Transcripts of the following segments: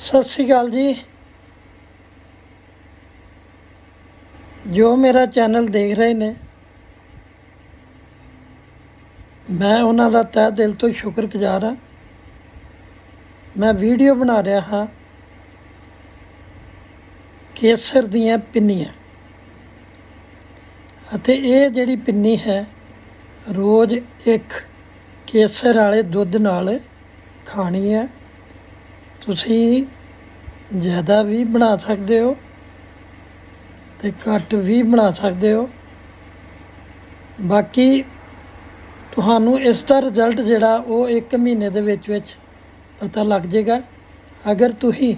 ਸਤਿ ਸ਼੍ਰੀ ਅਕਾਲ ਜੀ। ਜੋ ਮੇਰਾ ਚੈਨਲ ਦੇਖ ਰਹੇ ਨੇ, ਮੈਂ ਉਹਨਾਂ ਦਾ ਤਹਿ ਦਿਲ ਤੋਂ ਸ਼ੁਕਰਗੁਜ਼ਾਰ ਹਾਂ। ਮੈਂ ਵੀਡੀਓ ਬਣਾ ਰਿਹਾ ਹਾਂ ਕੇਸਰ ਦੀਆਂ ਪਿੰਨੀਆਂ। ਅਤੇ ਇਹ ਜਿਹੜੀ ਪਿੰਨੀ ਹੈ, ਰੋਜ਼ ਇੱਕ ਕੇਸਰ ਵਾਲੇ ਦੁੱਧ ਨਾਲ ਖਾਣੀ ਹੈ। ਤੁਸੀਂ ਜ਼ਿਆਦਾ ਵੀ ਬਣਾ ਸਕਦੇ ਹੋ ਤੇ ਘੱਟ ਵੀ ਬਣਾ ਸਕਦੇ ਹੋ। ਬਾਕੀ ਤੁਹਾਨੂੰ ਇਸ ਦਾ ਰਿਜ਼ਲਟ ਜਿਹੜਾ ਉਹ 1 ਮਹੀਨੇ ਦੇ ਵਿੱਚ ਵਿੱਚ ਪਤਾ ਲੱਗ ਜਾਏਗਾ। ਅਗਰ ਤੁਸੀਂ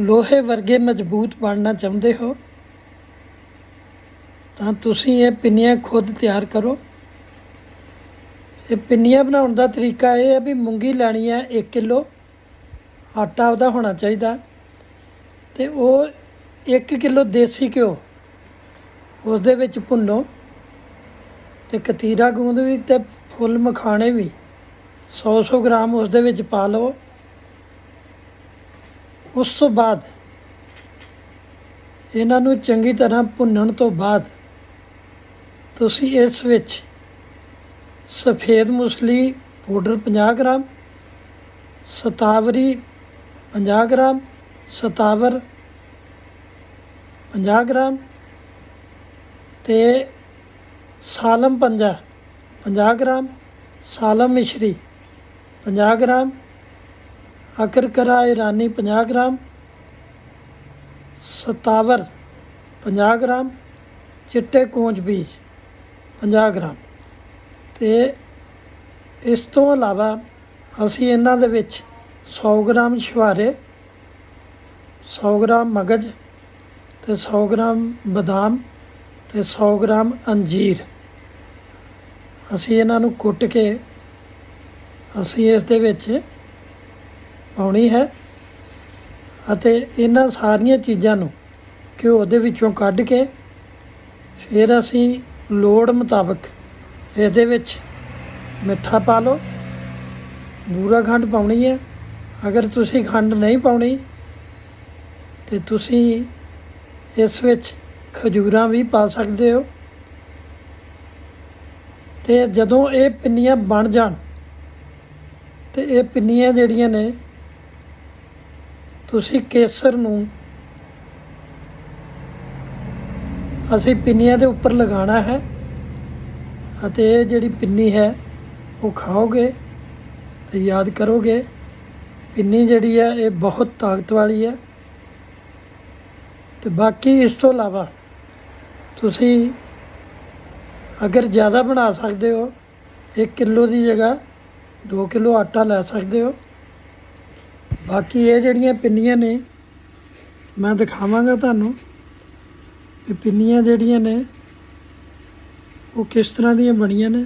ਲੋਹੇ ਵਰਗੇ ਮਜ਼ਬੂਤ ਬਣਨਾ ਚਾਹੁੰਦੇ ਹੋ, ਤਾਂ ਤੁਸੀਂ ਇਹ ਪਿੰਨੀਆਂ ਖੁਦ ਤਿਆਰ ਕਰੋ। ਇਹ ਪਿੰਨੀਆਂ ਬਣਾਉਣ ਦਾ ਤਰੀਕਾ ਇਹ ਹੈ ਵੀ ਮੂੰਗੀ ਲੈਣੀ ਹੈ 1 ਕਿਲੋ। ਆਟਾ ਉਹਦਾ ਹੋਣਾ ਚਾਹੀਦਾ। ਤੇ ਉਹ 1 ਕਿਲੋ ਦੇਸੀ ਘਿਓ। ਉਸ ਦੇ ਵਿੱਚ ਭੁੰਨੋ। ਤੇ ਕਤੀਰਾ ਗੂੰਦ ਵੀ ਤੇ ਫੁੱਲ ਮਖਾਣੇ ਵੀ। 100-100 ਗ੍ਰਾਮ ਉਸ ਦੇ ਵਿੱਚ ਪਾ ਲਓ। ਉਸ ਤੋਂ ਬਾਅਦ ਇਹਨਾਂ ਨੂੰ ਚੰਗੀ ਤਰ੍ਹਾਂ ਭੁੰਨਣ ਤੋਂ ਬਾਅਦ ਤੁਸੀਂ ਇਸ ਵਿੱਚ ਸਫੇਦ ਮੁਸਲੀ ਪਾਊਡਰ 50 ਗ੍ਰਾਮ, ਸਤਾਵਰੀ 50 ਗ੍ਰਾਮ, ਸਤਾਵਰ 50 ਗ੍ਰਾਮ ਤੇ ਸਾਲਮ ਪੰਜਾ 50 ਗ੍ਰਾਮ, ਸਾਲਮ ਮਿਸ਼ਰੀ 50 ਗ੍ਰਾਮ, ਅਕਰਕਰਾ ਇਰਾਨੀ 50 ਗ੍ਰਾਮ, ਸਤਾਵਰ 50 ਗ੍ਰਾਮ, ਚਿੱਟੇ ਕੌਂਚ ਬੀਜ 50 ਗ੍ਰਾਮ। ਤੇ ਇਸ ਤੋਂ ਇਲਾਵਾ ਅਸੀਂ ਇਹਨਾਂ ਦੇ ਵਿੱਚ 100 ਗ੍ਰਾਮ ਛੁਹਾਰੇ 100 ਗ੍ਰਾਮ ਮਗਜ ਤੇ 100 ਗ੍ਰਾਮ ਬਦਾਮ ਤੇ 100 ਗ੍ਰਾਮ ਅੰਜੀਰ। ਅਸੀਂ ਇਹਨਾਂ ਨੂੰ ਕੁੱਟ ਕੇ ਅਸੀਂ ਇਸ ਦੇ ਵਿੱਚ ਪਾਉਣੀ ਹੈ ਅਤੇ ਇਹਨਾਂ ਸਾਰੀਆਂ ਚੀਜ਼ਾਂ ਨੂੰ ਘਿਓ ਦੇ ਵਿੱਚੋਂ ਕੱਢ ਕੇ ਫਿਰ ਅਸੀਂ ਲੋੜ ਮੁਤਾਬਕ ਇਹਦੇ ਵਿੱਚ ਮਿੱਠਾ ਪਾ ਲਓ। ਬੂਰਾ ਖੰਡ ਪਾਉਣੀ ਹੈ। ਅਗਰ ਤੁਸੀਂ ਖੰਡ ਨਹੀਂ ਪਾਉਣੀ, ਤੇ ਤੁਸੀਂ ਇਸ ਵਿੱਚ ਖਜੂਰਾਂ ਵੀ ਪਾ ਸਕਦੇ ਹੋ। ਤੇ ਜਦੋਂ ਇਹ ਪਿੰਨੀਆਂ ਬਣ ਜਾਣ, ਤੇ ਇਹ ਪਿੰਨੀਆਂ ਜਿਹੜੀਆਂ ਨੇ, ਤੁਸੀਂ ਕੇਸਰ ਨੂੰ ਅਸੀਂ ਪਿੰਨੀਆਂ ਦੇ ਉੱਪਰ ਲਗਾਉਣਾ ਹੈ। ਅਤੇ ਇਹ ਜਿਹੜੀ ਪਿੰਨੀ ਹੈ, ਉਹ ਖਾਓਗੇ ਤੇ ਯਾਦ ਕਰੋਗੇ, ਪਿੰਨੀ ਜਿਹੜੀ ਹੈ, ਇਹ ਬਹੁਤ ਤਾਕਤ ਵਾਲੀ ਹੈ। ਤੇ ਬਾਕੀ ਇਸ ਤੋਂ ਇਲਾਵਾ ਤੁਸੀਂ ਅਗਰ ਜ਼ਿਆਦਾ ਬਣਾ ਸਕਦੇ ਹੋ 1 ਕਿਲੋ ਦੀ ਜਗ੍ਹਾ 2 ਕਿਲੋ ਆਟਾ ਲੈ ਸਕਦੇ ਹੋ। ਬਾਕੀ ਇਹ ਜਿਹੜੀਆਂ ਪਿੰਨੀਆਂ ਨੇ, ਮੈਂ ਦਿਖਾਵਾਂਗਾ ਤੁਹਾਨੂੰ ਕਿ ਪਿੰਨੀਆਂ ਜਿਹੜੀਆਂ ਨੇ ਉਹ ਕਿਸ ਤਰ੍ਹਾਂ ਦੀਆਂ ਬਣੀਆਂ ਨੇ?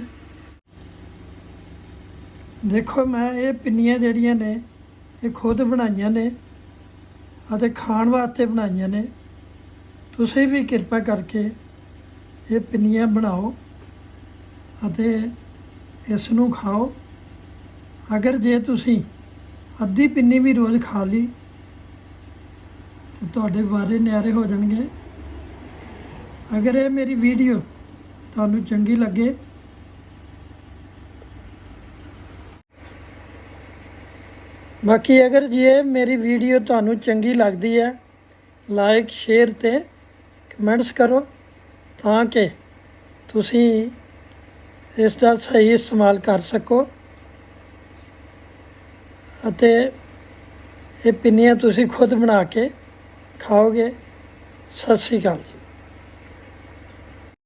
ਦੇਖੋ, ਮੈਂ ਇਹ ਪਿੰਨੀਆਂ ਜਿਹੜੀਆਂ ਨੇ, ਇਹ ਖੁਦ ਬਣਾਈਆਂ ਨੇ ਅਤੇ ਖਾਣ ਵਾਸਤੇ ਬਣਾਈਆਂ ਨੇ। ਤੁਸੀਂ ਵੀ ਕਿਰਪਾ ਕਰਕੇ ਇਹ ਪਿੰਨੀਆਂ ਬਣਾਓ ਅਤੇ ਇਸ ਨੂੰ ਖਾਓ। ਅਗਰ ਜੇ ਤੁਸੀਂ ਅੱਧੀ ਪਿੰਨੀ ਵੀ ਰੋਜ਼ ਖਾ ਲਈ, ਤੇ ਤੁਹਾਡੇ ਵਾਰੇ ਨਿਆਰੇ ਹੋ ਜਾਣਗੇ। ਅਗਰ ਇਹ ਮੇਰੀ ਵੀਡੀਓ ਤੁਹਾਨੂੰ ਚੰਗੀ ਲੱਗੇ। ਬਾਕੀ ਅਗਰ ਜੇ ਮੇਰੀ ਵੀਡੀਓ ਤੁਹਾਨੂੰ ਚੰਗੀ ਲੱਗਦੀ ਹੈ ਲਾਈਕ ਸ਼ੇਅਰ ਤੇ ਕਮੈਂਟਸ ਕਰੋ ਤਾਂ ਕਿ ਤੁਸੀਂ ਇਸ ਦਾ ਸਹੀ ਇਸਤੇਮਾਲ ਕਰ ਸਕੋ। ਅਤੇ ਇਹ ਪਿੰਨੀਆਂ ਤੁਸੀਂ ਖੁਦ ਬਣਾ ਕੇ ਖਾਓਗੇ। ਸਤਿ ਸ਼੍ਰੀ ਅਕਾਲ ਜੀ।